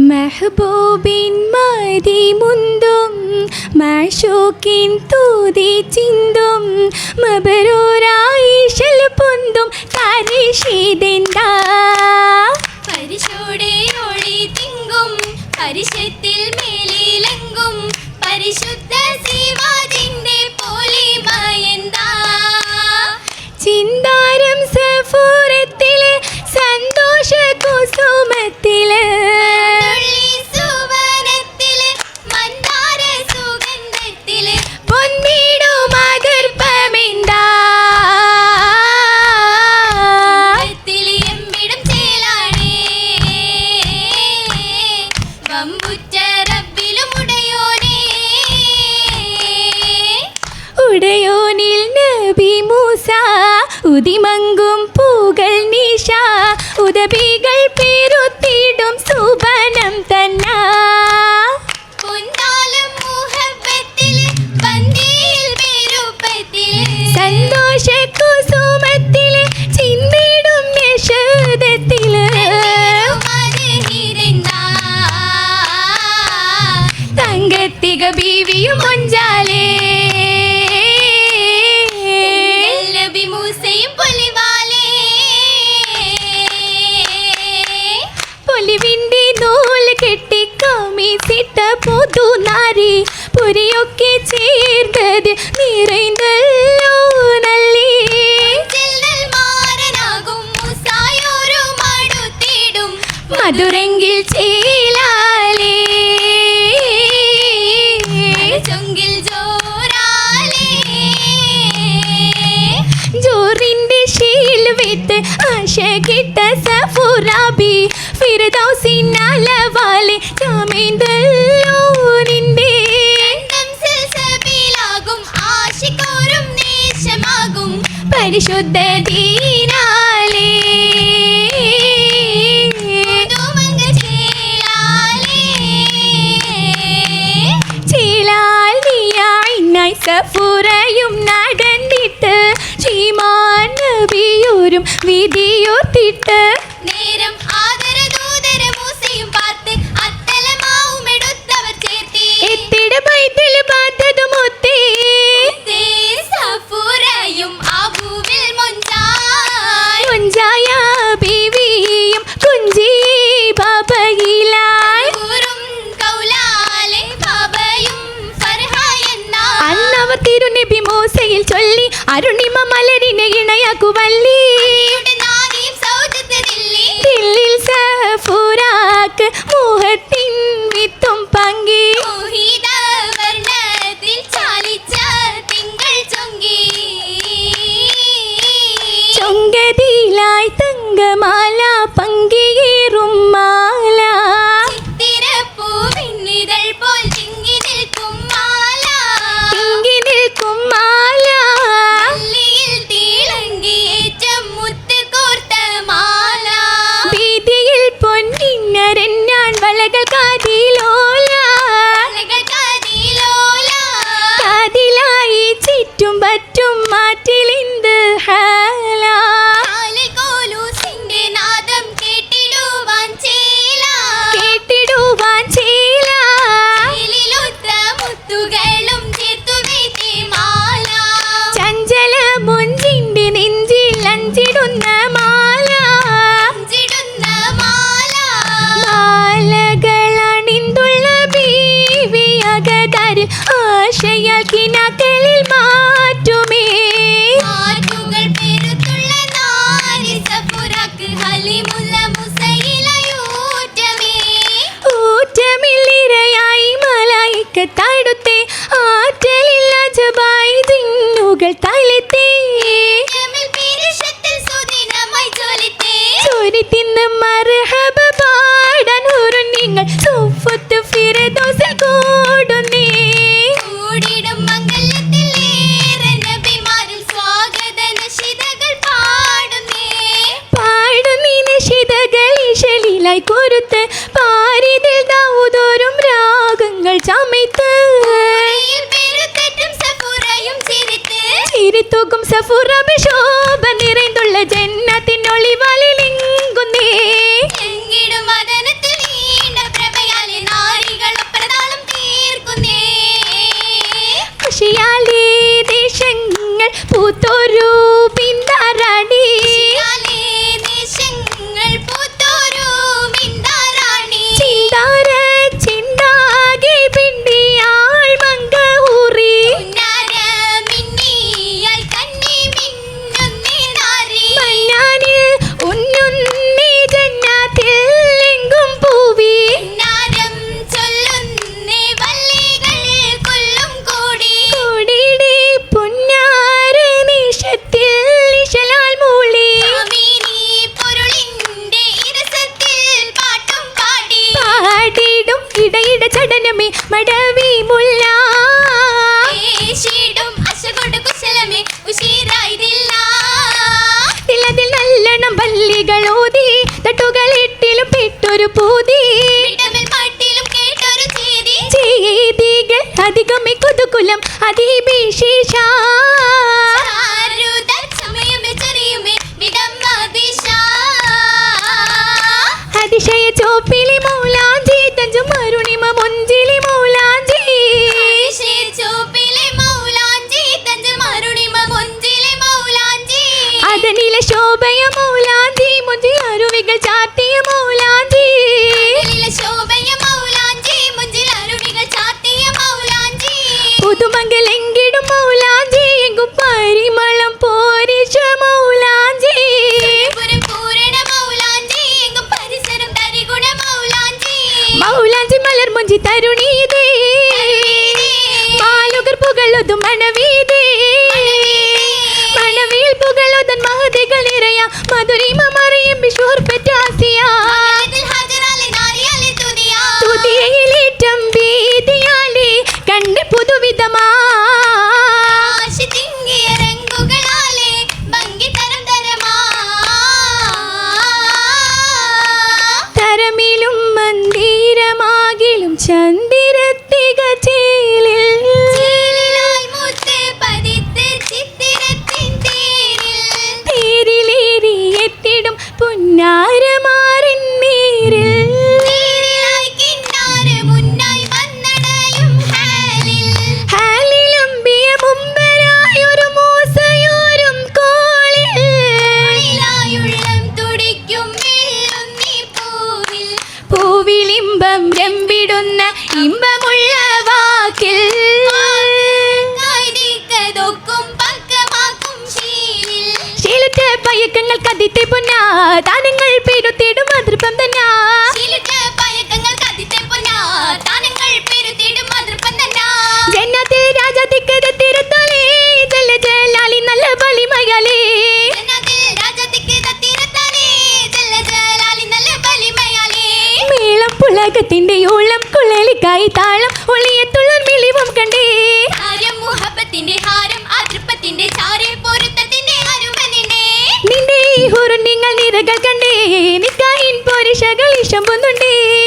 മെഹബൂബിൻ മതി മുന്തും മാഷോക്കിൻ തൂതി ചിന്തും മബരൂരായിഷൽ പൊന്തും കരീഷിതെന്താ പരിശോടെ ഓടി തിങ്കും പരിശത്തി ഉടയോനിൽ നബി മൂസ ഉതിമങ്കും പൂകൾ നിഷ ഉദബികൾ പെരുത്തിടും സുബനം തന്നാ. நீரை വിശുദ്ധ ദീനാലേ. സഫുറയും നടന്നിട്ട്. ചീമാൻ നബിയൂരും വിധിയൂർ அருணிம மலரினை இணையாக்கு வள்ளி ലോകത്താടുത്തെ ആറ്റലില്ല ജബായി തിന്ന് മർഹബ പാടാൻ നിങ്ങൾ സുഫത്ത് தூக்கும் செஃபுரா. ഇടയിട ചടനമേ മടവി മുല്ല. നല്ലണം പല്ലികളോതി തട്ടുകളിട്ടിലും പെട്ടൊരു പൂതി. അധികമേ കൊതുകുലം അതിഭീഷിഷ. de ฉัน പയക്കങ്ങൾക്ക് അതിഥി പൊന്നാ താനങ്ങൾ പെരുത്തി ముందుండి